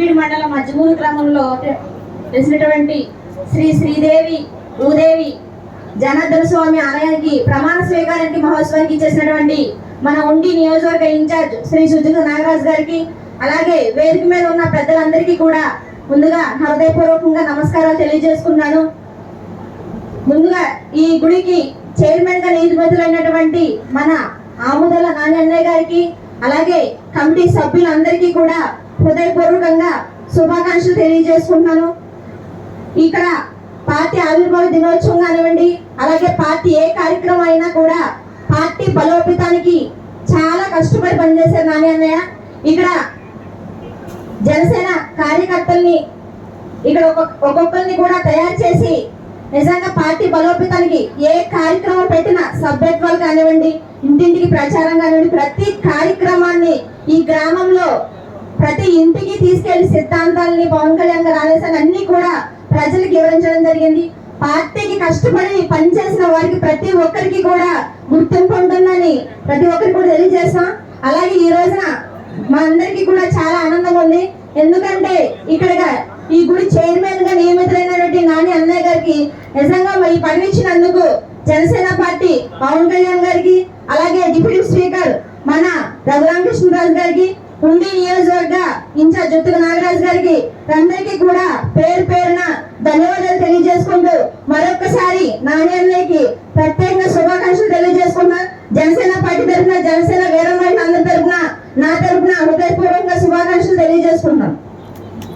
దుర్బీడి మండలం మజ్మూరు గ్రామంలో తెలిసినటువంటి శ్రీ శ్రీదేవి భూదేవి జనార్దన స్వామి ఆలయానికి ప్రమాణ స్వీకారానికి మహోత్సవానికి చేసినటువంటి మన ఉండి నియోజకవర్గ ఇన్ఛార్జ్ శ్రీ సుజిత నాగరాజు గారికి అలాగే వేదిక మీద ఉన్న పెద్దలందరికీ కూడా ముందుగా హృదయపూర్వకంగా నమస్కారాలు తెలియజేసుకున్నాను ముందుగా ఈ గుడికి చైర్మన్గా నియమితులైనటువంటి మన ఆముదల నాని అన్నయ్య గారికి అలాగే కమిటీ సభ్యులందరికీ కూడా హృదయపూర్వకంగా శుభాకాంక్షలు తెలియజేసుకుంటున్నాను. ఇక్కడ పార్టీ ఆవిర్భావ దినోత్సవం కానివ్వండి అలాగే పార్టీ ఏ కార్యక్రమం అయినా కూడా పార్టీ బలోపేతానికి చాలా కష్టపడి పనిచేశారు నాని అన్నయ్య. ఇక్కడ జనసేన కార్యకర్తల్ని ఇక్కడ ఒక్కొక్క- ఒక్కొక్కరిని కూడా తయారు చేసి నిజంగా పార్టీ బలోపేతానికి ఏ కార్యక్రమం పెట్టినా సభ్యత్వాలు కానివ్వండి ఇంటింటికి ప్రచారం కానివ్వండి ప్రతి కార్యక్రమాన్ని ఈ గ్రామంలో ప్రతి ఇంటికి తీసుకెళ్ళి సిద్ధాంతాలని పవన్ కళ్యాణ్ గారు ఆదేశాలు అన్ని కూడా ప్రజలకు వివరించడం జరిగింది. పార్టీకి కష్టపడి పనిచేసిన వారికి ప్రతి ఒక్కరికి కూడా గుర్తింపు ఉంటుందని ప్రతి ఒక్కరికి కూడా తెలియజేస్తాం అలాగే ఈ రోజున మా అందరికీ కూడా చాలా ఆనందంగా ఉంది. ఎందుకంటే ఇక్కడ ఈ గుడి చైర్మన్గా నియమితులైనటువంటి నాని అన్నయ్య గారికి నిజంగా ఈ పదవి ఇచ్చినందుకు జనసేన పార్టీ పవన్ కళ్యాణ్ గారికి అలాగే డిప్యూటీ స్పీకర్ మన రఘురామకృష్ణరాజు గారికి ఉండి నియోజకవర్గ ఇన్ఛార్జ్ జుత్తుక నాగరాజు గారికి. అందరికీ కూడా పేరు పేరున ధన్యవాదాలు తెలియజేసుకుంటూ మరొకసారి నాని ప్రత్యేకంగా శుభాకాంక్షలు తెలియజేసుకున్నా జనసేన పార్టీ తరఫున జనసేన వీరమహిళ అందరి తరఫున నా తరఫున హృదయపూర్వకంగా శుభాకాంక్షలు తెలియజేసుకున్నాం